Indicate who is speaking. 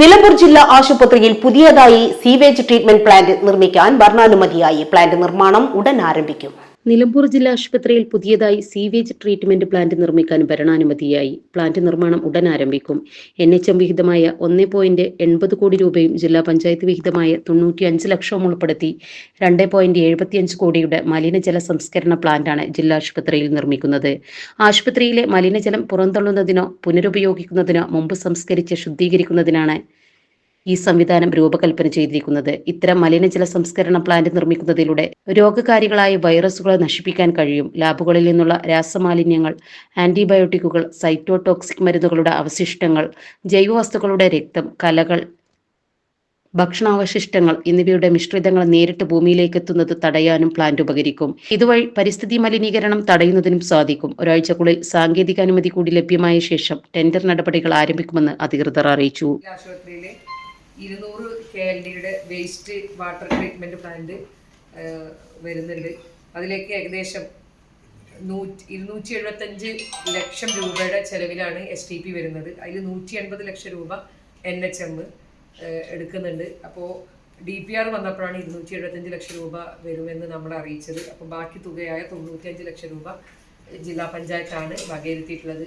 Speaker 1: നിലമ്പൂർ ജില്ലാ ആശുപത്രിയിൽ പുതിയതായി സീവേജ് ട്രീറ്റ്മെന്റ് പ്ലാന്റ് നിർമ്മിക്കാൻ ഭരണാനുമതിയായി പ്ലാന്റ് നിർമ്മാണം ഉടൻ ആരംഭിക്കും.
Speaker 2: നിലമ്പൂർ ജില്ലാ ആശുപത്രിയിൽ പുതിയതായി സീവേജ് ട്രീറ്റ്മെന്റ് പ്ലാന്റ് നിർമ്മിക്കാൻ ഭരണാനുമതിയായി. പ്ലാന്റ് നിർമ്മാണം ഉടൻ ആരംഭിക്കും. എൻ എച്ച് എം വിഹിതമായ ഒന്ന് പോയിന്റ് എൺപത് കോടി രൂപയും ജില്ലാ പഞ്ചായത്ത് വിഹിതമായ തൊണ്ണൂറ്റി അഞ്ച് ലക്ഷവും ഉൾപ്പെടുത്തി. രണ്ട് പോയിന്റ് എഴുപത്തിയഞ്ച് കോടിയുടെ മലിനജല സംസ്കരണ പ്ലാന്റാണ് ജില്ലാ ആശുപത്രിയിൽ നിർമ്മിക്കുന്നത്. ആശുപത്രിയിലെ മലിനജലം പുറന്തള്ളുന്നതിനോ പുനരുപയോഗിക്കുന്നതിനോ മുമ്പ് സംസ്കരിച്ച് ശുദ്ധീകരിക്കുന്നതിനാണ് ഈ സംവിധാനം രൂപകൽപ്പന ചെയ്തിരിക്കുന്നത്. ഇത്തരം മലിനജല സംസ്കരണ പ്ലാന്റ് നിർമ്മിക്കുന്നതിലൂടെ രോഗകാരികളായ വൈറസുകളെ നശിപ്പിക്കാൻ കഴിയും. ലാബുകളിൽ നിന്നുള്ള രാസമാലിന്യങ്ങൾ ആന്റിബയോട്ടിക്കുകൾ സൈറ്റോടോക്സിക് മരുന്നുകളുടെ അവശിഷ്ടങ്ങൾ ജൈവവസ്തുക്കളുടെ രക്തം കലകൾ ഭക്ഷണാവശിഷ്ടങ്ങൾ എന്നിവയുടെ മിശ്രിതങ്ങൾ നേരിട്ട് ഭൂമിയിലേക്ക് എത്തുന്നത് തടയാനും പ്ലാന്റ് ഉപകരിക്കും. ഇതുവഴി പരിസ്ഥിതി മലിനീകരണം തടയുന്നതിനും സാധിക്കും. ഒരാഴ്ചക്കുള്ളിൽ സാങ്കേതിക അനുമതി കൂടി ലഭ്യമായ ശേഷം ടെൻഡർ നടപടികൾ ആരംഭിക്കുമെന്ന് അധികൃതർ അറിയിച്ചു.
Speaker 3: ഇരുന്നൂറ് കെ എൽ ഡിയുടെ വേസ്റ്റ് വാട്ടർ ട്രീറ്റ്മെന്റ് പ്ലാന്റ് വരുന്നുണ്ട്. അതിലേക്ക് ഏകദേശം നൂറ്റി ഇരുന്നൂറ്റി എഴുപത്തഞ്ച് ലക്ഷം രൂപയുടെ ചെലവിലാണ് എസ് ടി പി വരുന്നത്. അതിൽ നൂറ്റി എൺപത് ലക്ഷം രൂപ എൻ എച്ച് എം എടുക്കുന്നുണ്ട്. അപ്പോൾ ഡി പി ആർ വന്നപ്പോഴാണ് ഇരുന്നൂറ്റി എഴുപത്തഞ്ച് ലക്ഷം രൂപ വരുമെന്ന് നമ്മൾ അറിയിച്ചത്. അപ്പോൾ ബാക്കി തുകയായ തൊണ്ണൂറ്റിയഞ്ച് ലക്ഷം രൂപ ജില്ലാ പഞ്ചായത്താണ് വകയിരുത്തിയിട്ടുള്ളത്.